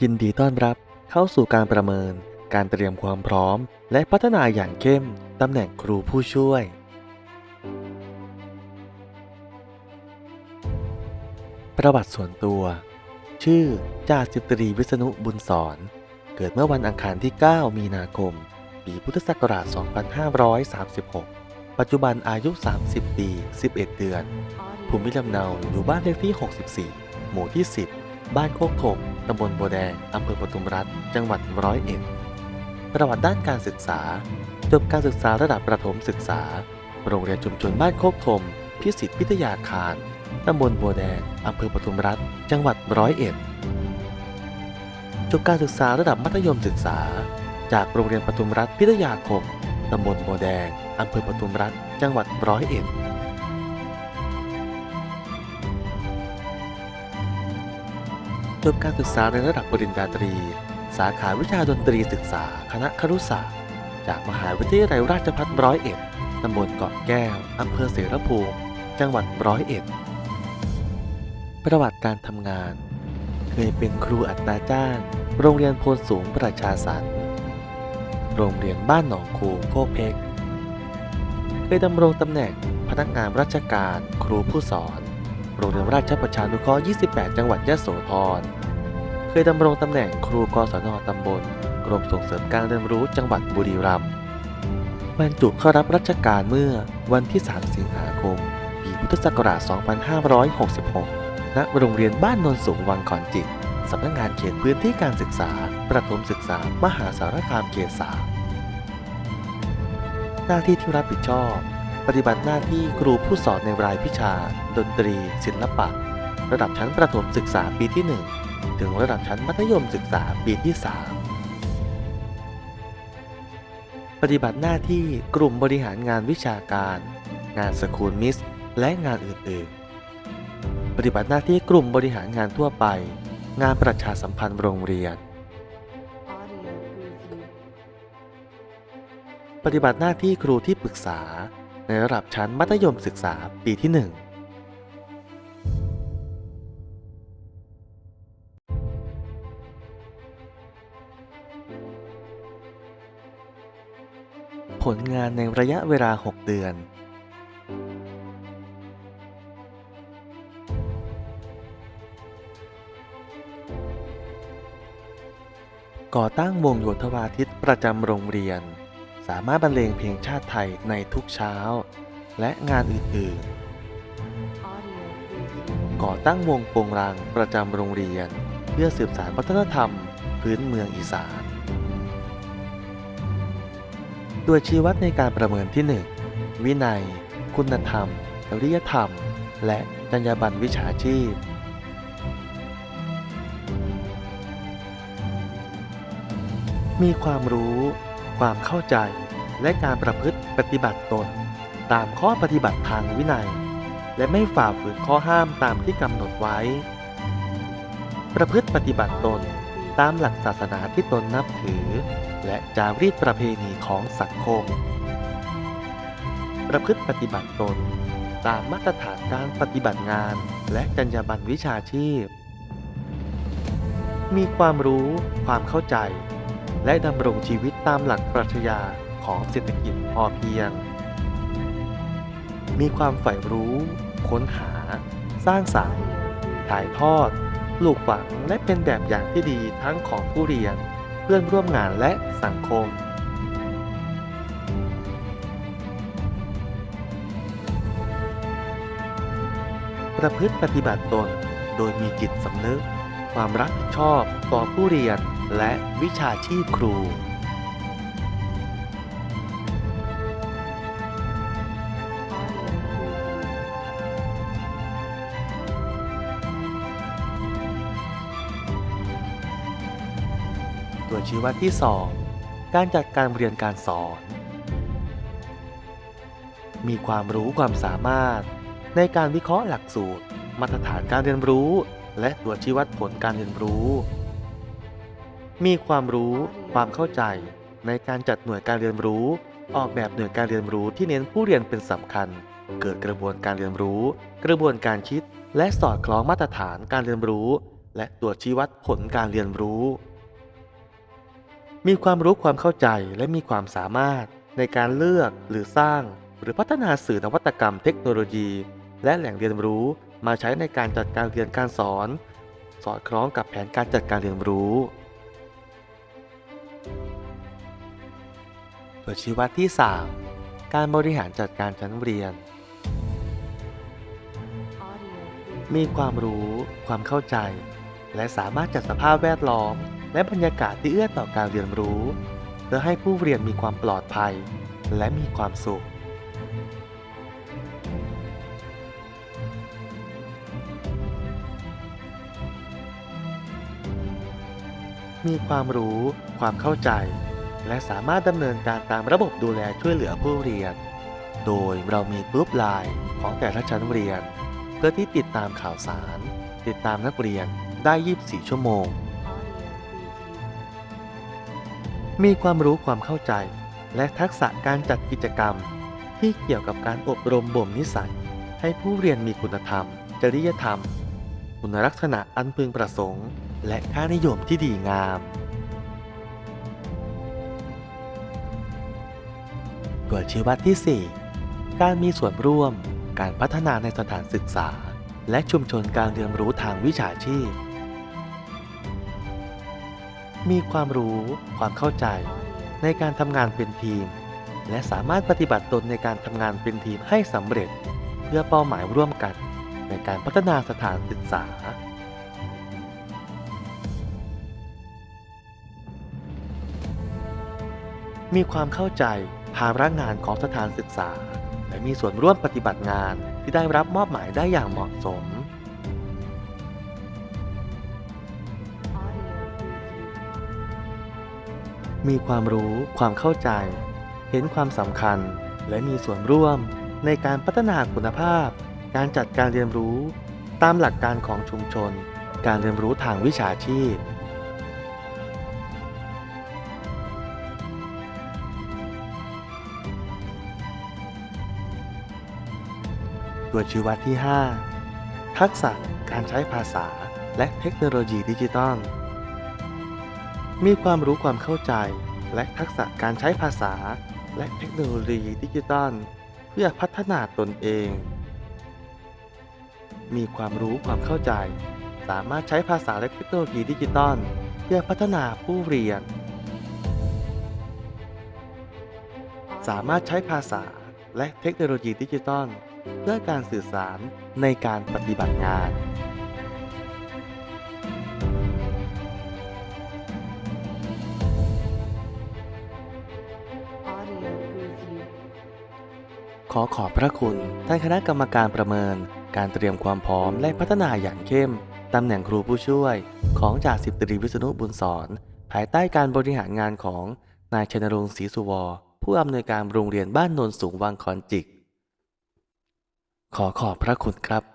ยินดีต้อนรับเข้าสู่การประเมิน การเตรียมความพร้อม และพัฒนาอย่างเข้มตำแหน่งครูผู้ช่วย ประวัติส่วนตัว ชื่อจ่าสิบตรีวิษณุบุญสอน เกิดเมื่อวันอังคารที่ 9 มีนาคม ปีพุทธศักราช 2536 ปัจจุบันอายุ 30 ปี 11 เดือน ภูมิลำเนาอยู่บ้านเลขที่ 64 หมู่ที่ 10 บ้านโคกถม ตำบลบัวแดงอำเภอปทุมรัฐ จังหวัดร้อยเอ็ด ประวัติด้านการศึกษา จบการศึกษาระดับประถมศึกษา โรงเรียนชุมชนบ้านโคกถมพิสิทธิพิทยาคาร ตำบลบัวแดงอำเภอปทุมรัฐ จังหวัดร้อยเอ็ด จบการศึกษาระดับมัธยมศึกษา จากโรงเรียนปทุมรัฐพิทยาคม ตำบลบัวแดงอำเภอปทุมรัฐ จังหวัดร้อยเอ็ด จบการศึกษาในระดับปริญญาตรี สาขาวิชาดนตรีศึกษา คณะครุศาสตร์ จากมหาวิทยาลัยราชภัฏร้อยเอ็ดตำบลเกาะแก้ว อำเภอเสรภูมิ จังหวัดร้อยเอ็ด ประวัติการทำงาน เคยเป็นครูอัตราจ้าง โรงเรียนโพนสูงประชาสรรค์โรงเรียนบ้านหนองคูโคกเพกเคยดำรงตำแหน่งพนักงานราชการ ครูผู้สอน โรงเรียนราชประชานุเคราะห์ 28 จังหวัดยะโสธร เคยดำรงตำแหน่งครูกศนตำบล กรมส่งเสริมการเรียนรู้จังหวัดบุรีรัมย์บรรจุเข้ารับราชการเมื่อวันที่ 3 สิงหาคม ปีพุทธศักราช 2566 ณ โรงเรียนบ้านนนสูงวังขอนจิต สำนักงานเขตพื้นที่การศึกษา ประถมศึกษา มหาสารคามเขตสาหน้าที่ที่รับผิดชอบ ปฏิบัติหน้าที่ครูผู้สอนในรายวิชา ดนตรี ศิลปะ ระดับชั้นประถมศึกษาปีที่ 1 ถึงระดับชั้นมัธยมศึกษาปีที่ 3 ปฏิบัติหน้าที่กลุ่มบริหารงานวิชาการ งานสคูลมิส และงานอื่นๆ ปฏิบัติหน้าที่กลุ่มบริหารงานทั่วไป งานประชาสัมพันธ์โรงเรียน ปฏิบัติหน้าที่ครูที่ปรึกษา ในระดับชั้นมัธยมศึกษาปีที่ 1 ลงานในระยะเวลา 6 เดือน ก่อตั้งวงโยธวาทิตประจำโรงเรียน สามารถบรรเลงเพลงชาติไทยในทุกเช้า และงานอื่นๆ ก่อตั้งวงโปงรางประจำโรงเรียน เพื่อสืบสานวัฒนธรรมพื้นเมืองอีสาน โดยชี้วัดในการประเมินที่ 1 วินัย คุณธรรมจริยธรรม และจรรยาบรรณวิชาชีพ มีความรู้ ความเข้าใจ และการประพฤติปฏิบัติตน ตามข้อปฏิบัติทางวินัย และไม่ฝ่าฝืนข้อห้ามตามที่กำหนดไว้ ประพฤติปฏิบัติตน ตามหลักศาสนาที่ตนนับถือ และจารีตประเพณีของสังคม ประพฤติปฏิบัติตน ตามมาตรฐานการปฏิบัติงาน และจรรยาบรรณวิชาชีพ มีความรู้ความเข้าใจ และดำรงชีวิตตามหลักปรัชญาของเศรษฐกิจพอเพียง มีความใฝ่รู้ ค้นหา สร้างสรรค์ถ่ายทอด ลูกฝังและเป็นแบบอย่างที่ดีทั้งของผู้เรียน เพื่อนร่วมงานและสังคม ประพฤติปฏิบัติตนโดยมีจิตสำนึก ความรับผิดชอบต่อผู้เรียนและวิชาชีพครู ตัวชี้วัดที่ 2 การจัดการเรียนการสอน มีความรู้ความสามารถ ในการวิเคราะห์หลักสูตร มาตรฐานการเรียนรู้ และตัวชี้วัดผลการเรียนรู้ มีความรู้ความเข้าใจในการจัดหน่วยการเรียนรู้ ออกแบบหน่วยการเรียนรู้ที่เน้นผู้เรียนเป็นสำคัญ เกิดกระบวนการเรียนรู้ กระบวนการคิด และสอดคล้องมาตรฐานการเรียนรู้ และตรวจชี้วัดผลการเรียนรู้ มีความรู้ความเข้าใจและมีความสามารถ ในการเลือกหรือสร้าง หรือพัฒนาสื่อนวัตกรรมเทคโนโลยี และแหล่งเรียนรู้มาใช้ในการจัดการเรียนการสอน สอดคล้องกับแผนการจัดการเรียนรู้ตัวชี้วัดที่ 3 การบริหารจัดการชั้นเรียน มีความรู้ ความเข้าใจ และสามารถจัดสภาพแวดล้อม และบรรยากาศที่เอื้อต่อการเรียนรู้ เพื่อให้ผู้เรียนมีความปลอดภัย และมีความสุข มีความรู้ ความเข้าใจ และสามารถดำเนินการตามระบบดูแลช่วยเหลือผู้เรียน โดยเรามีกรุ๊ปไลน์ของแต่ละชั้นเรียน เพื่อที่ติดตามข่าวสาร ติดตามนักเรียนได้ 24 ชั่วโมง มีความรู้ความเข้าใจ และทักษะการจัดกิจกรรม ที่เกี่ยวกับการอบรมบ่มนิสัย ให้ผู้เรียนมีคุณธรรม จริยธรรม คุณลักษณะอันพึงประสงค์ และค่านิยมที่ดีงาม ตัวชี้วัดที่ 4 การมีส่วนร่วม การพัฒนาในสถานศึกษา และชุมชนการเรียนรู้ทางวิชาชีพ มีความรู้ความเข้าใจ ในการทำงานเป็นทีม และสามารถปฏิบัติตนในการทำงานเป็นทีมให้สำเร็จ เพื่อเป้าหมายร่วมกัน ในการพัฒนาสถานศึกษา มีความเข้าใจภาระงานของสถานศึกษา และมีส่วนร่วมปฏิบัติงานที่ได้รับมอบหมายได้อย่างเหมาะสม มีความรู้ความเข้าใจ เห็นความสำคัญ และมีส่วนร่วมในการพัฒนาคุณภาพ การจัดการเรียนรู้ ตามหลักการของชุมชน การเรียนรู้ทางวิชาชีพ ตัวชี้วัดที่ 5 ทักษะการใช้ภาษาและเทคโนโลยีดิจิตอล มีความรู้ความเข้าใจ และทักษะการใช้ภาษา และเทคโนโลยีดิจิตอลเพื่อพัฒนาตนเอง มีความรู้ความเข้าใจ สามารถใช้ภาษาและเทคโนโลยีดิจิตอลเพื่อพัฒนาผู้เรียน สามารถใช้ภาษาและเทคโนโลยีดิจิตอลเพื่อการสื่อสารในการปฏิบัติงาน ขอขอบพระคุณท่านคณะกรรมการประเมิน การเตรียมความพร้อมและพัฒนาอย่างเข้มตำแหน่งครูผู้ช่วย ของจ่าสิบตรีวิษณุบุญสอน ภายใต้การบริหารงานของนายชนรงค์ศรีสุวรผู้อำนวยการโรงเรียนบ้านโนนสูงวังคอนจิก ขอขอบพระคุณครับ